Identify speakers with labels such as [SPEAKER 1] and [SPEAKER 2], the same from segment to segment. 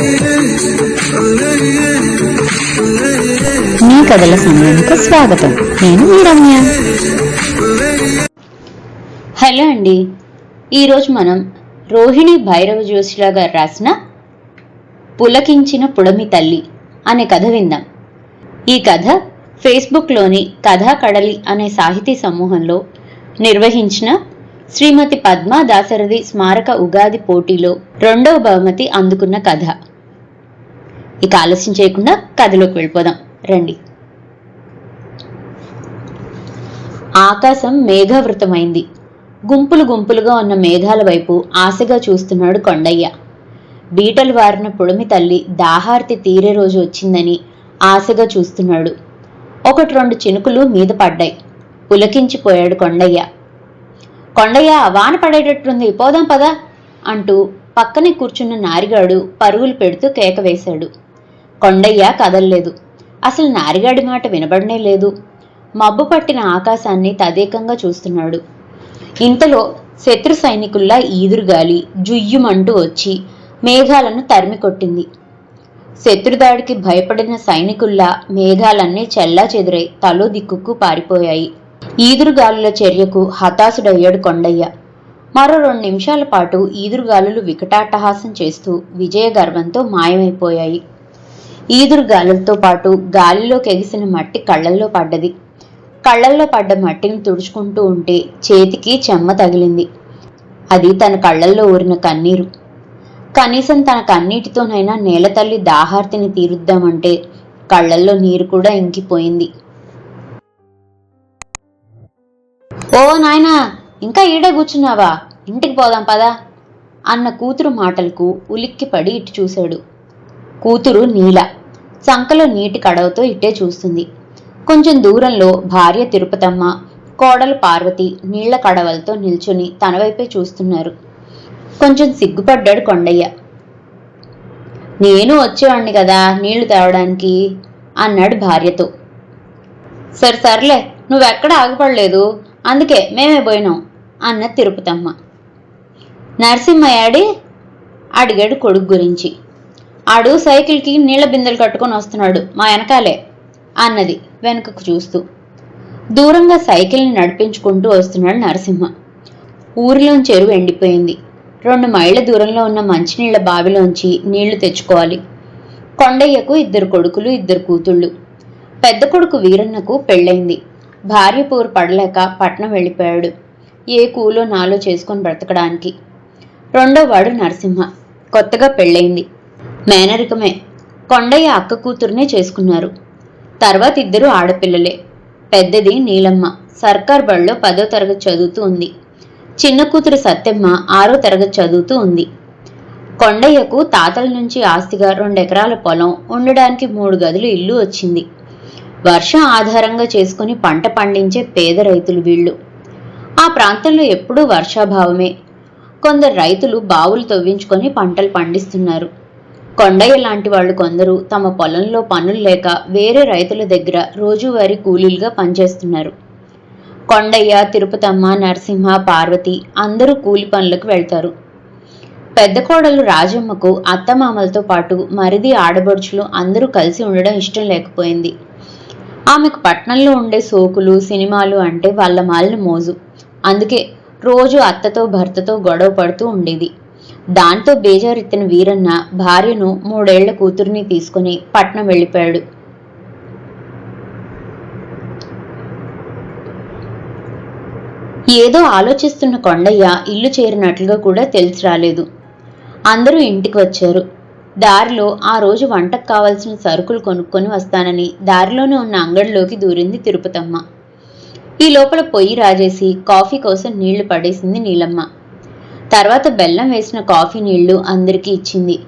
[SPEAKER 1] మీ కథల సమయానికి స్వాగతం. నేను మీ రమ్య.
[SPEAKER 2] హలో అండి. ఈరోజు మనం రోహిణి భైరవ జోషిలా గారు రాసిన పులకించిన పుడమి తల్లి అనే కథ విందాం. ఈ కథ ఫేస్బుక్లోని కథా కడలి అనే సాహితీ సమూహంలో నిర్వహించిన శ్రీమతి పద్మా దాశరథి స్మారక ఉగాది పోటీలో రెండవ బహుమతి అందుకున్న కథ. ఇక ఆలస్యం చేయకుండా కథలోకి వెళ్ళిపోదాం. రండి. ఆకాశం మేఘావృతమైంది. గుంపులు గుంపులుగా ఉన్న మేఘాల వైపు ఆశగా చూస్తున్నాడు కొండయ్య. బీటలు వారిన పొడిమి తల్లి దాహార్తి తీరే రోజు వచ్చిందని ఆశగా చూస్తున్నాడు. ఒకటి రెండు చినుకులు మీద పడ్డాయి. పులకించిపోయాడు కొండయ్య. కొండయ్య వాన పడేటట్టుంది. పోదాం పదా అంటూ పక్కనే కూర్చున్న నారిగాడు పరుగులు పెడుతూ కేక వేశాడు. కొండయ్య కదల్లేదు. అసలు నారిగాడి మాట వినబడనే లేదు. మబ్బు పట్టిన ఆకాశాన్ని తదేకంగా చూస్తున్నాడు. ఇంతలో శత్రు సైనికుల్లా ఈదురుగాలి జుయ్యుమంటూ వచ్చి మేఘాలను తరిమి కొట్టింది. శత్రుదాడికి భయపడిన సైనికుల్లా మేఘాలన్నీ చెల్లా చెదిరై తలో దిక్కుకు పారిపోయాయి. ఈదురుగాలుల చర్యకు హతాశుడయ్యాడు కొండయ్య. మరో రెండు నిమిషాల పాటు ఈదురుగాలులు వికటాట్టహాసం చేస్తూ విజయ గర్వంతో మాయమైపోయాయి. ఈదురు గాలులతో పాటు గాలిలోకి ఎగిసిన మట్టి కళ్ళల్లో పడ్డది. కళ్ళల్లో పడ్డ మట్టిని తుడుచుకుంటూ ఉంటే చేతికి చెమ్మ తగిలింది. అది తన కళ్ళల్లో ఊరిన కన్నీరు. కనీసం తన కన్నీటితోనైనా నేలతల్లి దాహార్తిని తీరుద్దామంటే కళ్ళల్లో నీరు కూడా ఇంకిపోయింది. ఓ నాయనా ఇంకా ఈడే కూర్చున్నావా? ఇంటికి పోదాం పదా అన్న కూతురు మాటలకు ఉలిక్కిపడి ఇటు చూశాడు. కూతురు నీల. చంకలో నీటి కడవతో ఇట్టే చూస్తుంది. కొంచెం దూరంలో భార్య తిరుపతమ్మ కోడలు పార్వతి నీళ్ళ కడవలతో నిల్చుని తన వైపే చూస్తున్నారు. కొంచెం సిగ్గుపడ్డాడు కొండయ్య. నేను వచ్చేవాణ్ణి కదా నీళ్ళు తేవడానికి అన్నాడు భార్యతో. సరే సర్లే నువ్వెక్కడ ఆగిపడలేదు? అందుకే మేమే పోయినాం అన్న తిరుపతమ్మ. నరసింహయాడి అడిగాడు కొడుకు గురించి. ఆడు సైకిల్కి నీళ్ళ బిందెలు కట్టుకొని వస్తున్నాడు. మా వెనకాలే అన్నది వెనుకకు చూస్తూ. దూరంగా సైకిల్ని నడిపించుకుంటూ వస్తున్నాడు నరసింహ. ఊరిలోని చెరువు ఎండిపోయింది. రెండు మైళ్ళ దూరంలో ఉన్న మంచినీళ్ళ బావిలోంచి నీళ్ళు తెచ్చుకోవాలి. కొండయ్యకు ఇద్దరు కొడుకులు ఇద్దరు కూతుళ్ళు. పెద్ద కొడుకు వీరన్నకు పెళ్ళైంది. భార్య పూరు పడలేక పట్నం వెళ్ళిపోయాడు. ఏ కూలో నాలో చేసుకొని బ్రతకడానికి. రెండో వాడు నరసింహ. కొత్తగా పెళ్ళైంది. మేనరికమే. కొండయ్య అక్క కూతురునే చేసుకున్నారు. తర్వాత ఇద్దరు ఆడపిల్లలే. పెద్దది నీలమ్మ. సర్కార్ బడిలో పదో తరగతి చదువుతూ ఉంది. చిన్న కూతురు సత్యమ్మ ఆరో తరగతి చదువుతూ ఉంది. కొండయ్యకు తాతల నుంచి ఆస్తిగా రెండెకరాల పొలం ఉండడానికి మూడు గదులు ఇల్లు వచ్చింది. వర్షం ఆధారంగా చేసుకుని పంట పండించే పేద రైతులు వీళ్ళు. ఆ ప్రాంతంలో ఎప్పుడూ వర్షాభావమే. కొందరు రైతులు బావులు తవ్వించుకొని పంటలు పండిస్తున్నారు. కొండయ్య లాంటి వాళ్ళు కొందరు తమ పొలంలో పనులు లేక వేరే రైతుల దగ్గర రోజువారీ కూలీలుగా పనిచేస్తున్నారు. కొండయ్య తిరుపతమ్మ నరసింహ పార్వతి అందరూ కూలి పనులకు వెళ్తారు. పెద్ద కోడలు రాజమ్మకు అత్తమామలతో పాటు మరిది ఆడబడుచులు అందరూ కలిసి ఉండడం ఇష్టం లేకపోయింది. ఆమెకు పట్నంలో ఉండే సోకులు సినిమాలు అంటే వాళ్ళ మాలిన మోజు. అందుకే రోజు అత్తతో భర్తతో గొడవ పడుతూ ఉండేది. దాంతో బేజారెత్తిన వీరన్న భార్యను మూడేళ్ళ కూతుర్ని తీసుకుని పట్నం వెళ్ళిపోయాడు. ఏదో ఆలోచిస్తున్న కొండయ్య ఇల్లు చేరినట్లుగా కూడా తెలిసి రాలేదు. అందరూ ఇంటికి వచ్చారు. దారిలో ఆ రోజు వంటకు కావాల్సిన సరుకులు కొనుక్కొని వస్తానని దారిలోనే ఉన్న అంగడిలోకి దూరింది తిరుపతమ్మ. ఈ లోపల పొయ్యి రాజేసి కాఫీ కోసం నీళ్ళు పడేసింది నీలమ్మ. తర్వాత బెల్లం వేసిన కాఫీ నీళ్ళు అందరికీ ఇచ్చింది.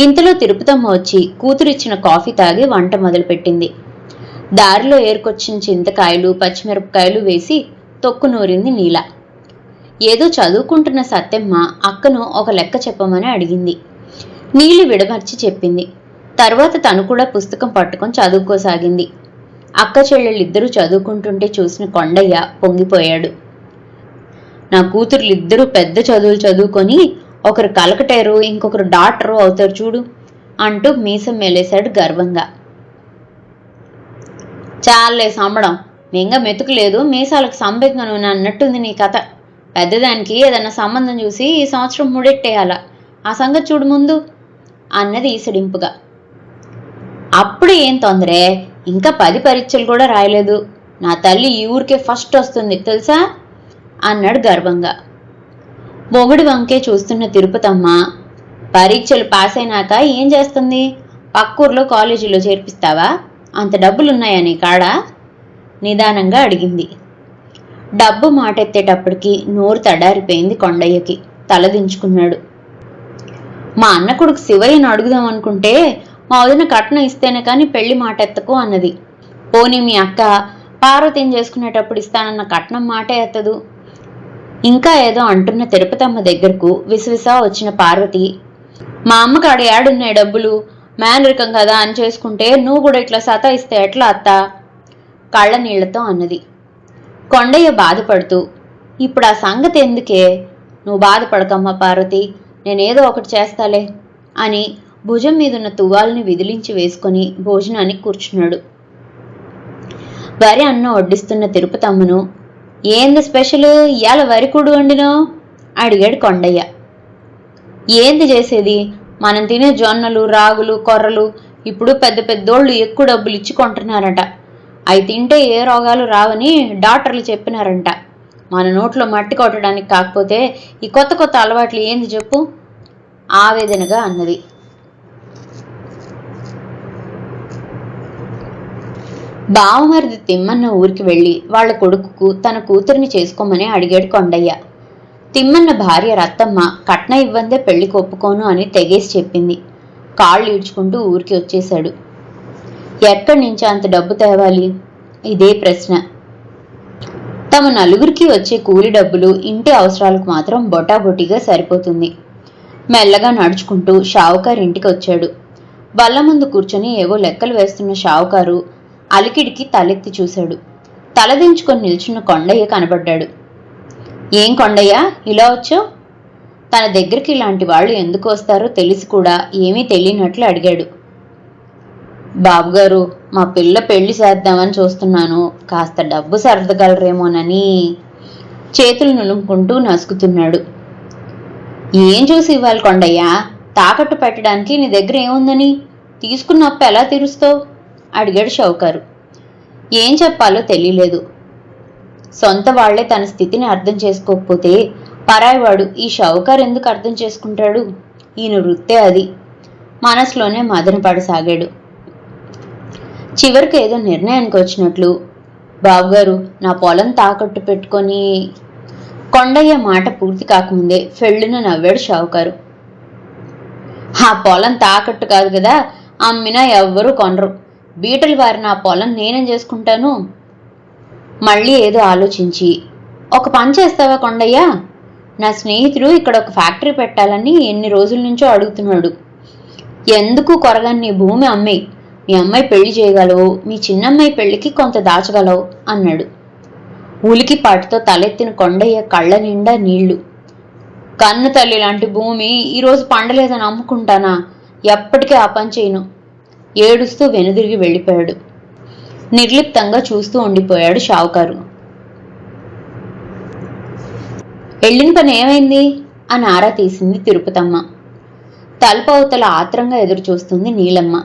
[SPEAKER 2] ఇంతలో తిరుపతమ్మ వచ్చి కూతురిచ్చిన కాఫీ తాగి వంట మొదలుపెట్టింది. దారిలో ఏరుకొచ్చిన చింతకాయలు పచ్చిమిరపకాయలు వేసి తొక్కు నూరింది నీల. ఏదో చదువుకుంటున్న సత్యమ్మ అక్కను ఒక లెక్క చెప్పమని అడిగింది. నీళ్ళు విడమర్చి చెప్పింది. తర్వాత తను కూడా పుస్తకం పట్టుకొని చదువుకోసాగింది. అక్క చెల్లెళ్ళిద్దరూ చదువుకుంటుంటే చూసిన కొండయ్య పొంగిపోయాడు. నా కూతుర్లిద్దరూ పెద్ద చదువులు చదువుకొని ఒకరు కలకటేరు ఇంకొకరు డాక్టరు అవుతారు చూడు అంటూ మీసం మేలేశాడు గర్వంగా. చాలే సంబడం మింగ మెతుకులేదు మీసాలకు సంబెంగా అన్నట్టుంది నీ కథ. పెద్దదానికి ఏదన్నా సంబంధం చూసి ఈ సంవత్సరం ముడెట్టేయాల? ఆ సంగతి చూడు ముందు అన్నది ఈసడింపుగా. అప్పుడు ఏం తొందరే ఇంకా పది పరీక్షలు కూడా రాయలేదు. నా తల్లి ఈ ఊరికే ఫస్ట్ వస్తుంది తెలుసా? అన్నాడు గర్వంగా. మొగుడి వంకే చూస్తున్న తిరుపతమ్మ పరీక్షలు పాస్ అయినాక ఏం చేస్తుంది? పక్కూర్లో కాలేజీలో చేర్పిస్తావా? అంత డబ్బులున్నాయా నీ కాడ? నిదానంగా అడిగింది. డబ్బు మాటెత్తేటప్పటికి నోరు తడారిపోయింది కొండయ్యకి తలదించుకున్నాడు మా అన్న కొడుకు శివయ్యను అడుగుదాం అనుకుంటే మా వదిన కట్నం ఇస్తేనే కానీ పెళ్ళి మాట ఎత్తకు అన్నది. పోనీ మీ అక్క పార్వతిని చేసుకునేటప్పుడు ఇస్తానన్న కట్నం మాటే ఎత్తదు? ఇంకా ఏదో అంటున్న తిరుపతమ్మ దగ్గరకు విసవిసా వచ్చిన పార్వతి మా అమ్మకి ఆడ ఏడున్నాయి డబ్బులు మేనరికం కదా అని చేసుకుంటే నువ్వు కూడా ఇట్లా సతాయిస్తే ఎట్లా అత్త కళ్ళ నీళ్ళతో అన్నది. కొండయ్య బాధపడుతూ ఇప్పుడు ఆ సంగతి ఎందుకే? నువ్వు బాధపడకమ్మా పార్వతి నేనేదో ఒకటి చేస్తాలే అని భుజం మీదున్న తువ్వాల్ని విదిలించి వేసుకొని భోజనానికి కూర్చున్నాడు. వరి అన్నం వడ్డిస్తున్న తిరుపతమ్మను ఏంది స్పెషల్? ఇవాళ వరికుడు వండినో? అడిగాడు కొండయ్య. ఏంది చేసేది? మనం తినే జొన్నలు రాగులు కొర్రలు ఇప్పుడు పెద్ద పెద్దోళ్ళు ఎక్కువ డబ్బులు ఇచ్చి కొంటున్నారట. అవి తింటే ఏ రోగాలు రావని డాక్టర్లు చెప్పినారంట. మన నోట్లో మట్టి కొట్టడానికి కాకపోతే ఈ కొత్త కొత్త అలవాట్లు ఏంది చెప్పు? ఆవేదనగా అన్నది. బావమరిది తిమ్మన్న ఊరికి వెళ్ళి వాళ్ళ కొడుకుకు తన కూతురిని చేసుకోమని అడిగాడు కొండయ్య. తిమ్మన్న భార్య రత్తమ్మ కట్న ఇవ్వందే పెళ్ళి ఒప్పుకోను అని తెగేసి చెప్పింది. కాళ్ళు ఈడ్చుకుంటూ ఊరికి వచ్చేశాడు. ఎక్కడి నుంచి అంత డబ్బు తేవాలి? ఇదే ప్రశ్న. తమ నలుగురికి వచ్చే కూలి డబ్బులు ఇంటి అవసరాలకు మాత్రం బొటాబొటిగా సరిపోతుంది. మెల్లగా నడుచుకుంటూ షావుకారు ఇంటికి వచ్చాడు. బల్ల ముందు కూర్చొని ఏవో లెక్కలు వేస్తున్న షావుకారు అలికిడికి తలెత్తి చూశాడు. తలదించుకొని నిల్చున్న కొండయ్య కనబడ్డాడు. ఏం కొండయ్య? ఇలా వచ్చావు? తన దగ్గరికి ఇలాంటి వాళ్ళు ఎందుకు వస్తారో తెలిసి కూడా ఏమీ తెలియనట్లు అడిగాడు. బాబుగారు మా పిల్ల పెళ్ళి చేద్దామని చూస్తున్నాను. కాస్త డబ్బు సర్దగలరేమోనని చేతులు నులుముకుంటూ నసుకుతున్నాడు. ఏం చూసి ఇవ్వాలి కొండయ్యా? తాకట్టు పెట్టడానికి నీ దగ్గర ఏముందని? తీసుకున్న అప్పు ఎలా తీరుస్తావు? అడిగాడు షౌకారు. ఏం చెప్పాలో తెలియలేదు. సొంత వాళ్ళే తన స్థితిని అర్థం చేసుకోకపోతే పరాయివాడు ఈ షౌకారు ఎందుకు అర్థం చేసుకుంటాడు? ఈయన వృత్తే అది. మనసులోనే మదనపడసాగాడు చివరికి ఏదో నిర్ణయానికి వచ్చినట్లు బాబుగారు నా పొలం తాకట్టు పెట్టుకొని కొండయ్య మాట పూర్తి కాకముందే ఫెళ్ళున నవ్వాడు షావుకారు ఆ పొలం తాకట్టు కాదు కదా అమ్మినా ఎవ్వరూ కొనరు. బీటలు వారిన ఆ పొలం నేనేం చేసుకుంటాను? మళ్ళీ ఏదో ఆలోచించి ఒక పని చేస్తావా కొండయ్య? నా స్నేహితుడు ఇక్కడ ఒక ఫ్యాక్టరీ పెట్టాలని ఎన్ని రోజుల నుంచో అడుగుతున్నాడు. ఎందుకు కొరగని నీ భూమి అమ్మే? మీ అమ్మాయి పెళ్ళి చేయగలవు మీ చిన్నమ్మాయి పెళ్ళికి కొంత దాచగలవు అన్నాడు. ఉలికి పాటుతో తలెత్తిన కొండయ్య కళ్ళ నిండా నీళ్ళు. కన్ను తల్లి లాంటి భూమి ఈరోజు పండలేదని అమ్ముకుంటానా ఎప్పటికీ ఆ పని చేయను. ఏడుస్తూ వెనుదిరిగి వెళ్ళిపోయాడు. నిర్లిప్తంగా చూస్తూ ఉండిపోయాడు షావుకారు. వెళ్ళిన పని ఏమైంది? అని ఆరా తీసింది తిరుపతమ్మ. తలుపవతల ఆత్రంగా ఎదురు చూస్తుంది నీలమ్మ.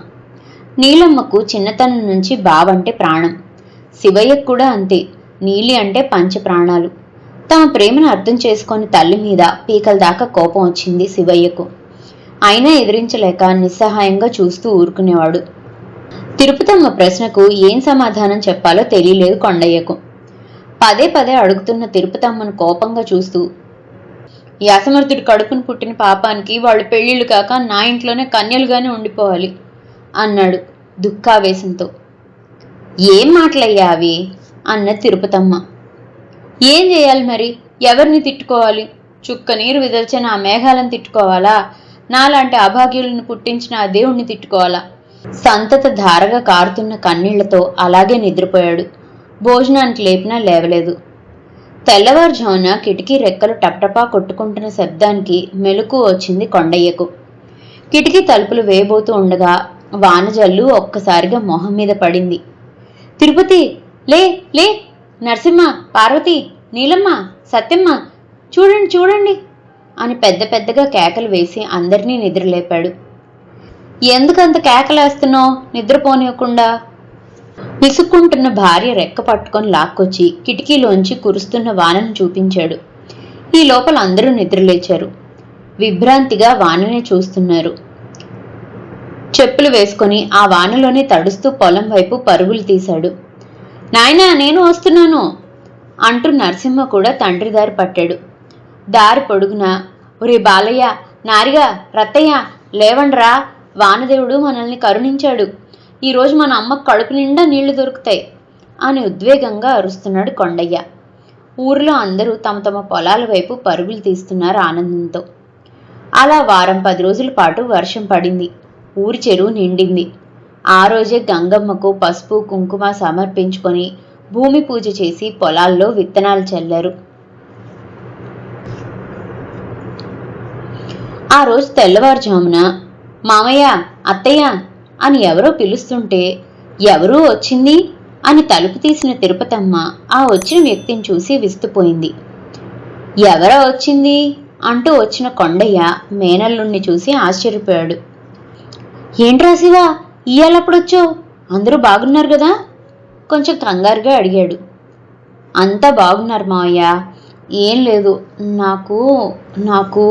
[SPEAKER 2] నీలమ్మకు చిన్నతనం నుంచి బావంటే ప్రాణం. శివయ్యకు కూడా అంతే. నీలి అంటే పంచ ప్రాణాలు. తమ ప్రేమను అర్థం చేసుకొని తల్లి మీద పీకల దాకా కోపం వచ్చింది శివయ్యకు. అయినా ఎదిరించలేక నిస్సహాయంగా చూస్తూ ఊరుకునేవాడు. తిరుపతమ్మ ప్రశ్నకు ఏం సమాధానం చెప్పాలో తెలియలేదు కొండయ్యకు. పదే పదే అడుగుతున్న తిరుపతమ్మను కోపంగా చూస్తూ ఈ అసమర్థుడి కడుపును పుట్టిన పాపానికి వాళ్ళు పెళ్ళిళ్ళు కాక నా ఇంట్లోనే కన్యలుగానే ఉండిపోవాలి అన్నాడు దుఃఖావేశంతో. ఏం మాటలయ్యా అవి? అన్న తిరుపతమ్మ. ఏం చేయాలి మరి? ఎవరిని తిట్టుకోవాలి? చుక్క నీరు విదల్చిన ఆ మేఘాలను తిట్టుకోవాలా? నాలాంటి అభాగ్యులను పుట్టించిన ఆ దేవుణ్ణి తిట్టుకోవాలా? సంతత ధారగా కారుతున్న కన్నీళ్ళతో అలాగే నిద్రపోయాడు. భోజనానికి లేపినా లేవలేదు. తెల్లవారుజామున కిటికీ రెక్కలు టప్టపా కొట్టుకుంటున్న శబ్దానికి మెలకు వచ్చింది కొండయ్యకు. కిటికీ తలుపులు వేయబోతూ ఉండగా వానజల్లు ఒక్కసారిగా మొహం మీద పడింది. తిరుపతి! లే! లే! నరసింహ! పార్వతి! నీలమ్మ! సత్యమ్మ! చూడండి చూడండి! అని పెద్ద పెద్దగా కేకలు వేసి అందరినీ నిద్రలేపాడు. ఎందుకంత కేకలేస్తున్నావు? నిద్రపోనివ్వకుండా విసుక్కుంటున్న భార్య రెక్క పట్టుకొని లాక్కొచ్చి కిటికీలోంచి కురుస్తున్న వానను చూపించాడు. ఈ లోపల అందరూ నిద్రలేచారు. విభ్రాంతిగా వాననే చూస్తున్నారు. చెప్పులు వేసుకొని ఆ వానలోనే తడుస్తూ పొలం వైపు పరుగులు తీశాడు. నాయనా నేను వస్తున్నాను అంటూ నరసింహ కూడా తండ్రి దారి పట్టాడు. దారి పొడుగున. ఒరే బాలయ్య నారిగా రత్తయ్య లేవండ్రా. వానదేవుడు మనల్ని కరుణించాడు. ఈరోజు మన అమ్మకు కడుపు నిండా నీళ్ళు దొరుకుతాయి అని ఉద్వేగంగా అరుస్తున్నాడు కొండయ్య. ఊరిలో అందరూ తమ తమ పొలాల వైపు పరుగులు తీస్తున్నారు ఆనందంతో. అలా వారం పది రోజుల పాటు వర్షం పడింది. ఊరి చెరువు నిండింది. ఆ రోజే గంగమ్మకు పసుపు కుంకుమ సమర్పించుకొని భూమి పూజ చేసి పొలాల్లో విత్తనాలు చల్లారు. ఆ రోజు తెల్లవారుజామున మామయ్య అత్తయ్య అని ఎవరో పిలుస్తుంటే ఎవరూ వచ్చింది? అని తలుపు తీసిన తిరుపతమ్మ ఆ వచ్చిన వ్యక్తిని చూసి విస్తుపోయింది. ఎవరో వచ్చింది? అంటూ వచ్చిన కొండయ్య మేనల్లుణ్ణి చూసి ఆశ్చర్యపోయాడు. ఏంట్రా శివా ఇయ్యాలప్పుడొచ్చావు? అందరూ బాగున్నారు కదా కొంచెం కంగారుగా అడిగాడు. అంతా బాగున్నారు మావయ్య. ఏం లేదు. నాకు నాకు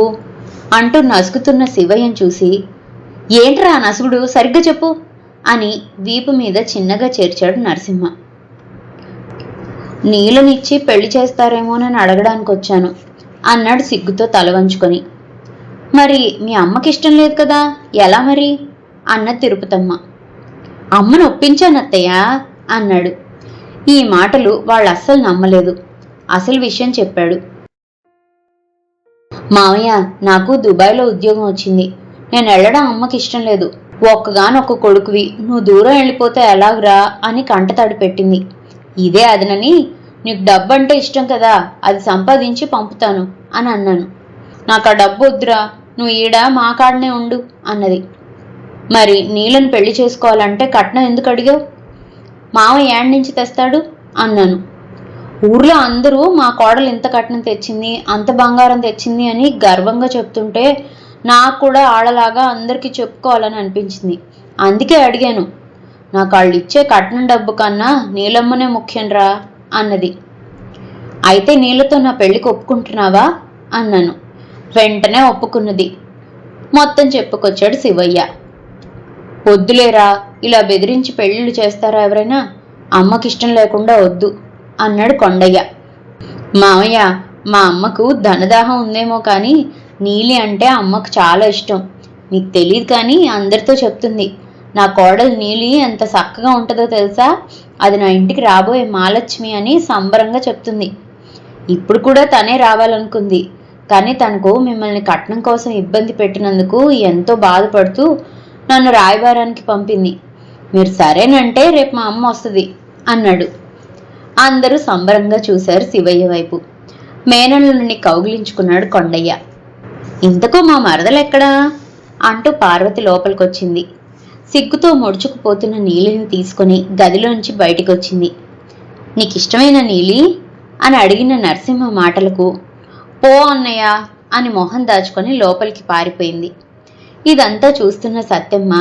[SPEAKER 2] అంటూ నసుకుతున్న శివయ్యను చూసి ఏంట్రా నసుగుడు? సరిగ్గా చెప్పు అని వీపు మీద చిన్నగా చేర్చాడు నరసింహ. నీళ్ళనిచ్చి పెళ్ళి చేస్తారేమోనని అడగడానికి వచ్చాను అన్నాడు సిగ్గుతో తల వంచుకొని. మరి మీ అమ్మకి ఇష్టం లేదు కదా? ఎలా మరి? అన్న తిరుపతమ్మ. అమ్మను ఒప్పించాను అత్తయ్య అన్నాడు. ఈ మాటలు వాళ్ళు అస్సలు నమ్మలేదు. అసలు విషయం చెప్పాడు. మావయ్య నాకు దుబాయ్లో ఉద్యోగం వచ్చింది. నేను వెళ్ళడం అమ్మకి ఇష్టం లేదు. ఒక్కగానొక్క కొడుకువి నువ్వు దూరం వెళ్ళిపోతే ఎలాగురా అని కంటతడి పెట్టింది. ఇదే అదనని నీకు డబ్బు అంటే ఇష్టం కదా అది సంపాదించి పంపుతాను అని అన్నాను. నాకు ఆ డబ్బు వద్దురా నువ్వు ఈడ మా కాడనే ఉండు అన్నది. మరి నీళ్ళని పెళ్ళి చేసుకోవాలంటే కట్నం ఎందుకు అడిగావు? మామ ఏడ్ నుంచి తెస్తాడు? అన్నాను. ఊర్లో అందరూ మా కోడలు ఇంత కట్నం తెచ్చింది అంత బంగారం తెచ్చింది అని గర్వంగా చెప్తుంటే నాకు కూడా ఆడలాగా అందరికీ చెప్పుకోవాలని అనిపించింది. అందుకే అడిగాను నాకు వాళ్ళు ఇచ్చే కట్నం డబ్బు కన్నా నీలమ్మనే ముఖ్యంరా? అన్నది. అయితే నీళ్ళతో నా పెళ్ళికి ఒప్పుకుంటున్నావా? అన్నాను. వెంటనే ఒప్పుకున్నది. మొత్తం చెప్పుకొచ్చాడు శివయ్య. వద్దులేరా ఇలా బెదిరించి పెళ్ళిళ్ళు చేస్తారా ఎవరైనా? అమ్మకిష్టం లేకుండా వద్దు. అన్నాడు కొండయ్య. మామయ్య మా అమ్మకు ధనదాహం ఉందేమో కానీ నీలి అంటే అమ్మకు చాలా ఇష్టం. నీకు తెలియదు కానీ అందరితో చెప్తుంది. నా కోడలు నీలి ఎంత చక్కగా ఉంటుందో తెలుసా? అది నా ఇంటికి రాబోయే మహాలక్ష్మి అని సంబరంగా చెప్తుంది. ఇప్పుడు కూడా తనే రావాలనుకుంది. కానీ తనకు మిమ్మల్ని కట్నం కోసం ఇబ్బంది పెట్టినందుకు ఎంతో బాధపడుతూ నన్ను రాయబారానికి పంపింది. మీరు సరేనంటే రేపు మా అమ్మ వస్తుంది అన్నాడు. అందరూ సంబరంగా చూశారు శివయ్య వైపు. మేనల్లుని కౌగిలించుకున్నాడు కొండయ్య. ఇంతకు మా మరదలెక్కడా? అంటూ పార్వతి లోపలికొచ్చింది. సిగ్గుతో ముడుచుకుపోతున్న నీలిని తీసుకొని గదిలోంచి బయటికొచ్చింది. నీకిష్టమైన నీలి? అని అడిగిన నరసింహ మాటలకు పో అన్నయ్య అని మొహం దాచుకొని లోపలికి పారిపోయింది. ఇదంతా చూస్తున్న సత్యమ్మ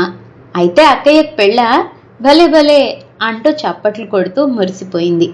[SPEAKER 2] అయితే అక్కయ్య పెళ్ళ? భలే భలే అంటూ చప్పట్లు కొడుతూ మురిసిపోయింది.